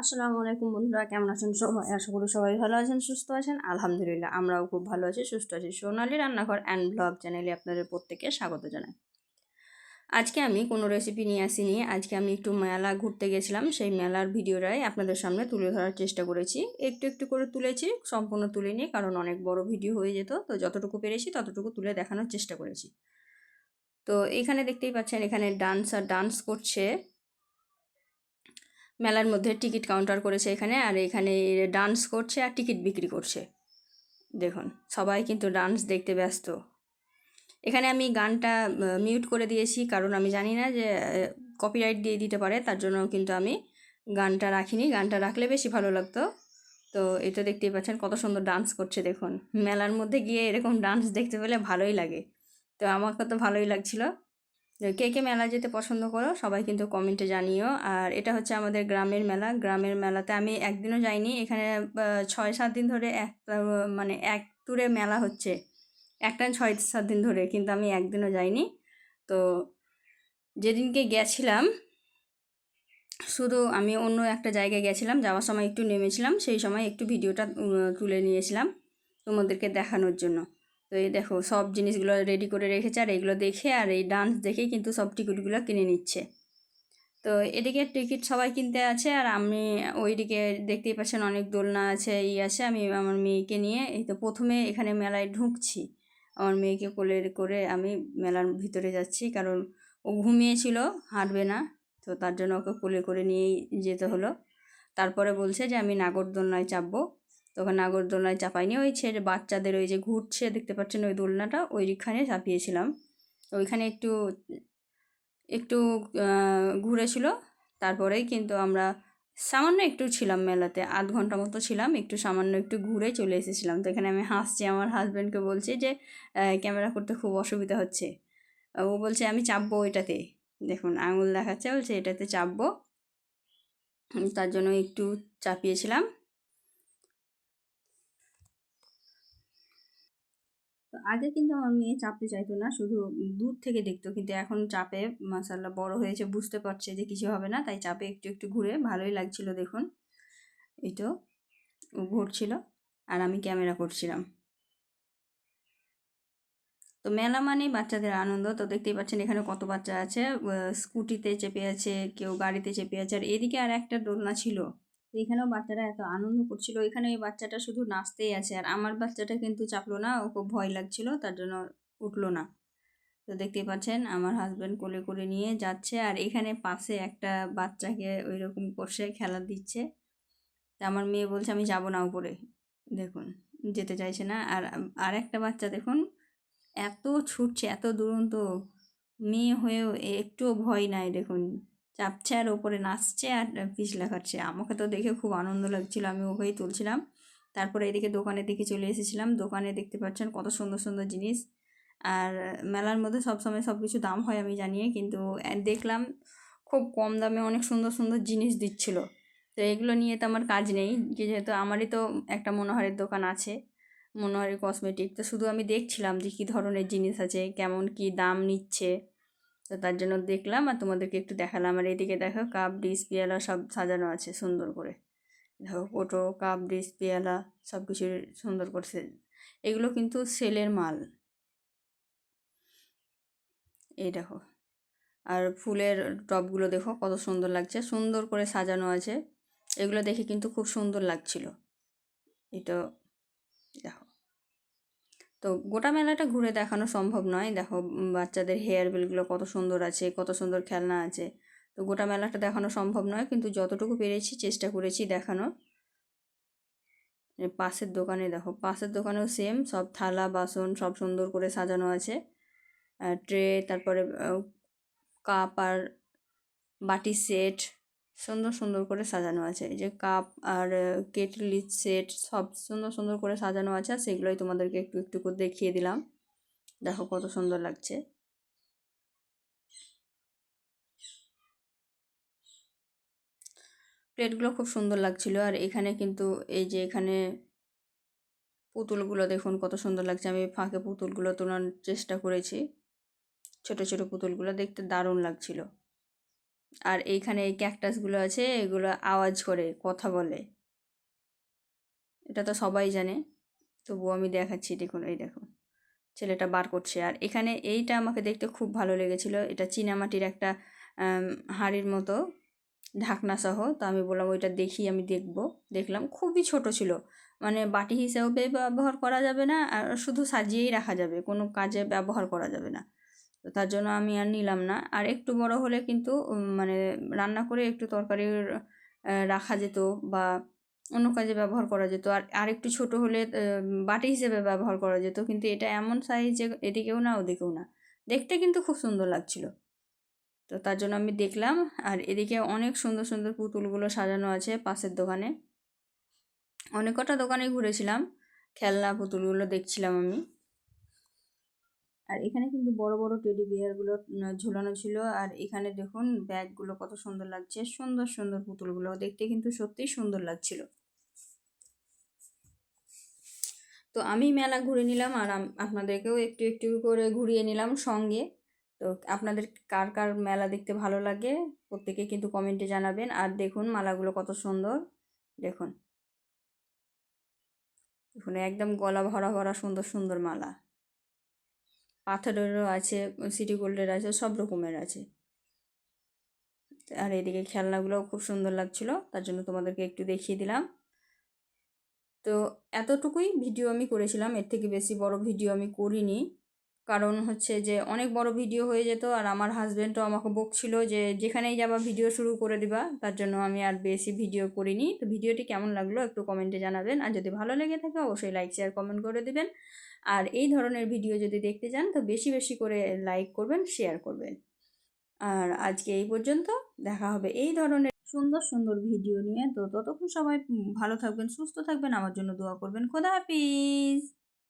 আসসালামু আলাইকুম বন্ধুরা, কেমন আছেন সবাই? আশা করি সবাই ভালো আছেন, সুস্থ আছেন। আলহামদুলিল্লাহ, আমরাও খুব ভালো আছি, সুস্থ আছি। সোনালি রান্নাঘর অ্যান্ড ব্লগ চ্যানেলে আপনাদের প্রত্যেককে স্বাগত জানাই। আজকে আমি কোনো রেসিপি নিয়ে আসিনি। আজকে আমি একটু মেলা ঘুরতে গেছিলাম। সেই মেলার ভিডিওটাই আপনাদের সামনে তুলে ধরার চেষ্টা করেছি। একটু একটু করে তুলেছি, সম্পূর্ণ তুলিনি, কারণ অনেক বড় ভিডিও হয়ে যেত। তো যতটুকু পেরেছি, ততটুকু তুলে দেখানোর চেষ্টা করেছি। তো এখানে দেখতেই পাচ্ছেন, এখানে ডান্স আর ডান্স করছে। মেলার মধ্যে টিকিট কাউন্টার করেছে এখানে আর এখানে ডান্স করছে আর টিকিট বিক্রি করছে। দেখুন, সবাই কিন্তু ডান্স দেখতে ব্যস্ত। এখানে আমি গানটা মিউট করে দিয়েছি কারণ আমি জানি না যে কপিরাইট দিয়ে দিতে পারে, তার জন্য কিন্তু আমি গানটা রাখিনি। গানটা রাখলে বেশি ভালো লাগতো। তো এটা দেখতেই পাচ্ছেন কত সুন্দর ডান্স করছে, দেখুন। মেলার মধ্যে গিয়ে এরকম ডান্স দেখতে পেলে ভালোই লাগে। তো আমাকে তো ভালোই লাগছিল। কে কে মেলা যেতে পছন্দ করো, সবাই কিন্তু কমেন্টে জানিও। আর এটা হচ্ছে আমাদের গ্রামের মেলা। গ্রামের মেলাতে আমি একদিনও যাইনি। এখানে ছয়, সাত দিন ধরে এক মানে এক ট্যুরে মেলা হচ্ছে। একটা ছয়, সাত দিন ধরে, কিন্তু আমি একদিনও যাইনি। তো যেদিনকে গেছিলাম, শুধু আমি অন্য একটা জায়গায় গেছিলাম, যাওয়ার সময় একটু নেমেছিলাম, সেই সময় একটু ভিডিওটা তুলে নিয়েছিলাম তোমাদেরকে দেখানোর জন্য। তো এই দেখো, সব জিনিসগুলো রেডি করে রেখেছে আর এইগুলো দেখে আর এই ডান্স দেখেই কিন্তু সব টিকিটগুলো কিনে নিচ্ছে। তো এদিকে টিকিট সবাই কিনতে আছে আর আমি ওইদিকে দেখতেই পাচ্ছেন অনেক দোলনা আছে, ই আছে। আমি আমার মেয়েকে নিয়ে এই তো প্রথমে এখানে মেলায় ঢুকছি। আমার মেয়েকে কোলে করে আমি মেলার ভিতরে যাচ্ছি কারণ ও ঘুমিয়েছিল, হাঁটবে না। তো তার জন্য ওকে কোলে করে নিয়েই যেতে হলো। তারপরে বলছে যে আমি নাগরদোলনায় চাপবো। তখন নাগরদোলনায় চাপাইনি, ওই ছেড়ে বাচ্চাদের ওই যে ঘুরছে, দেখতে পাচ্ছেন ওই দোলনাটা, ওইখানে চাপিয়েছিলাম। ওইখানে একটু একটু ঘুরেছিল। তারপরেই কিন্তু আমরা সামান্য একটু ছিলাম মেলাতে, আধ ঘণ্টা মতো ছিলাম, একটু সামান্য একটু ঘুরে চলে এসেছিলাম। তো এখানে আমি হাসছি, আমার হাজব্যান্ডকে বলছি যে ক্যামেরা করতে খুব অসুবিধা হচ্ছে। ও বলছে, আমি চাপবো ওইটাতে দেখুন, আঙুল দেখাচ্ছে, বলছে, এটাতে চাপবো। তার জন্য একটু চাপিয়েছিলাম। আগে কিন্তু আমার মেয়ে চাপতে চাইতো না, শুধু দূর থেকে দেখতো। কিন্তু এখন চাপে মাসাল্লাহ বড় হয়েছে, বুঝতে পারছে যে কিছু হবে না, তাই চাপে একটু একটু ঘুরে ভালোই লাগছিল দেখুন। এটো ঘুরছিল আর আমি ক্যামেরা করছিলাম। তো মেলা মানেই বাচ্চাদের আনন্দ। তো দেখতেই পাচ্ছেন এখানে কত বাচ্চা আছে। স্কুটিতে চেপে আছে, কেউ গাড়িতে চেপে আছে। আর এদিকে আর একটা দোলনা ছিল। তো এখানেও বাচ্চারা এত আনন্দ করছিল। এখানে ওই বাচ্চাটা শুধু নাচতেই আছে আর আমার বাচ্চাটা কিন্তু চাপলো না ও খুব ভয় লাগছিল, তার জন্য উঠল না। তো দেখতেই পাচ্ছেন, আমার হাজব্যান্ড কোলে করে নিয়ে যাচ্ছে আর এখানে পাশে একটা বাচ্চাকে ওই রকম করছে খেলা দিচ্ছে। তা আমার মেয়ে বলছে, আমি যাব না উপরে। দেখুন, যেতে চাইছে না। আর আর একটা বাচ্চা দেখুন, এত ছুটছে, এত দুরন্ত। মেয়ে হয়েও একটুও ভয় নাই, দেখুন। চাপছে আর ওপরে নাচছে আর পিছলা খাচ্ছে। আমাকে তো দেখে খুব আনন্দ লাগছিল, আমি ওকেই তুলছিলাম। তারপরে এদিকে দোকানের দিকে চলে এসেছিলাম। দোকানে দেখতে পাচ্ছেন কত সুন্দর সুন্দর জিনিস। আর মেলার মধ্যে সবসময় সব কিছু দাম হয় আমি জানিয়ে কিন্তু দেখলাম খুব কম দামে অনেক সুন্দর সুন্দর জিনিস দিচ্ছিল। তো এগুলো নিয়ে তো আমার কাজ নেই যেহেতু আমারই তো একটা মনোহারের দোকান আছে, মনোহারি কসমেটিক। তো শুধু আমি দেখছিলাম যে কী ধরনের জিনিস আছে, কেমন কি দাম নিচ্ছে। তো তার জন্য দেখলাম আর তোমাদেরকে একটু দেখালাম। আর এদিকে দেখো কাপ ডিস পেয়ালা সব সাজানো আছে সুন্দর করে। দেখো ফটো কাপ ডিস পেয়ালা সব কিছু সুন্দর করছে। এগুলো কিন্তু সেলের মাল। এই দেখো। আর ফুলের টপগুলো দেখো কত সুন্দর লাগছে। সুন্দর করে সাজানো আছে। এগুলো দেখে কিন্তু খুব সুন্দর লাগছিল। এটা দেখো। তো গোটা মেলাটা ঘুরে দেখানো সম্ভব নয়। দেখো বাচ্চাদের হেয়ার বেলগুলো কত সুন্দর আছে, কত সুন্দর খেলনা আছে। তো গোটা মেলাটা দেখানো সম্ভব নয়, কিন্তু যতটুকু পেরেছি চেষ্টা করেছি দেখানো পাশের দোকানে দেখো, পাশের দোকানেও সেম সব থালা, বাসন, সব সুন্দর করে সাজানো আছে। ট্রে তারপরে কাপ আর বাটি সেট সুন্দর সুন্দর করে সাজানো আছে। এই যে কাপ আর কেটলি সেট সব সুন্দর সুন্দর করে সাজানো আছে আর সেগুলোই তোমাদেরকে একটু একটু করে দেখিয়ে দিলাম। দেখো কত সুন্দর লাগছে। প্লেটগুলো খুব সুন্দর লাগছিল আর এখানে কিন্তু এই যে এখানে পুতুলগুলো দেখুন কত সুন্দর লাগছে। আমি ফাঁকে পুতুলগুলো তোলার চেষ্টা করেছি। ছোট ছোট পুতুলগুলো দেখতে দারুণ লাগছিল। আর এইখানে এই ক্যাকটাসগুলো আছে, এগুলো আওয়াজ করে, কথা বলে। এটা তো সবাই জানে, তবুও আমি দেখাচ্ছি দেখুন এই দেখুন ছেলেটা বার করছে। আর এখানে এইটা আমাকে দেখতে খুব ভালো লেগেছিল, এটা চীনামাটির একটা হাঁড়ির মতো, ঢাকনা সহ, তো আমি বললাম ওইটা দেখি, আমি দেখব। দেখলাম খুবই ছোট ছিল মানে বাটি হিসেবে ব্যবহার করা যাবে না, আর শুধু সাজিয়েই রাখা যাবে, কোনো কাজে ব্যবহার করা যাবে না। তো তার জন্য আমি আর নিলাম না। আর একটু বড় হলে কিন্তু মানে রান্না করে একটু তরকারি রাখা যেত বা অন্য কাজে ব্যবহার করা যেত। আর আর একটু ছোট হলে বাটি হিসেবে ব্যবহার করা যেত। কিন্তু এটা এমন সাইজ যে এদিকেও না, ওদিকেও না। দেখতে কিন্তু খুব সুন্দর লাগছিল। তো তার জন্য আমি দেখলাম। আর এদিকে অনেক সুন্দর সুন্দর পুতুলগুলো সাজানো আছে পাশের দোকানে। অনেক কটা দোকানে ঘুরেছিলাম। খেলনা পুতুলগুলো দেখছিলাম আমি। আর এখানে কিন্তু বড় বড় টেডি বিয়ারগুলো ঝুলানো ছিল। আর এখানে দেখুন ব্যাগগুলো কত সুন্দর লাগছে। সুন্দর সুন্দর পুতুলগুলো দেখতে কিন্তু সত্যিই সুন্দর লাগছিল। তো আমি মেলা ঘুরে নিলাম আর আপনাদেরকেও একটু একটু করে ঘুরিয়ে নিলাম সঙ্গে। তো আপনাদের কার কার মেলা দেখতে ভালো লাগে প্রত্যেকে কিন্তু কমেন্টে জানাবেন। আর দেখুন মালাগুলো কত সুন্দর। দেখুন। দেখুন, একদম গলা ভরা ভরা সুন্দর সুন্দর মালা। পাথরেরও আছে, সিটি গোল্ডের আছে, সব রকমের আছে। আর এদিকে খেলনাগুলোও খুব সুন্দর লাগছিল, তার জন্য তোমাদেরকে একটু দেখিয়ে দিলাম। তো এতটুকুই ভিডিও আমি করেছিলাম, এর থেকে বেশি বড় ভিডিও আমি করিনি। কারণ হচ্ছে যে অনেক বড় ভিডিও হয়ে যেত আর আমার হাজব্যান্ডও আমাকে বকছিল যে যেখানেই যাবা ভিডিও শুরু করে দিবা, তার জন্য আমি আর বেশি ভিডিও করিনি। তো ভিডিওটি কেমন লাগল একটু কমেন্টে জানাবেন। আর যদি ভালো লেগে থাকে অবশ্যই লাইক শেয়ার কমেন্ট করে দিবেন। আর এই ধরনের ভিডিও যদি দেখতে চান তো বেশি বেশি করে লাইক করবেন শেয়ার করবেন। আর আজকে এই পর্যন্ত দেখা হবে এই ধরনের সুন্দর সুন্দর ভিডিও নিয়ে। তো ততক্ষণ সবাই ভালো থাকবেন, সুস্থ থাকবেন। আমার জন্য দোয়া করবেন। খোদা হাফিজ।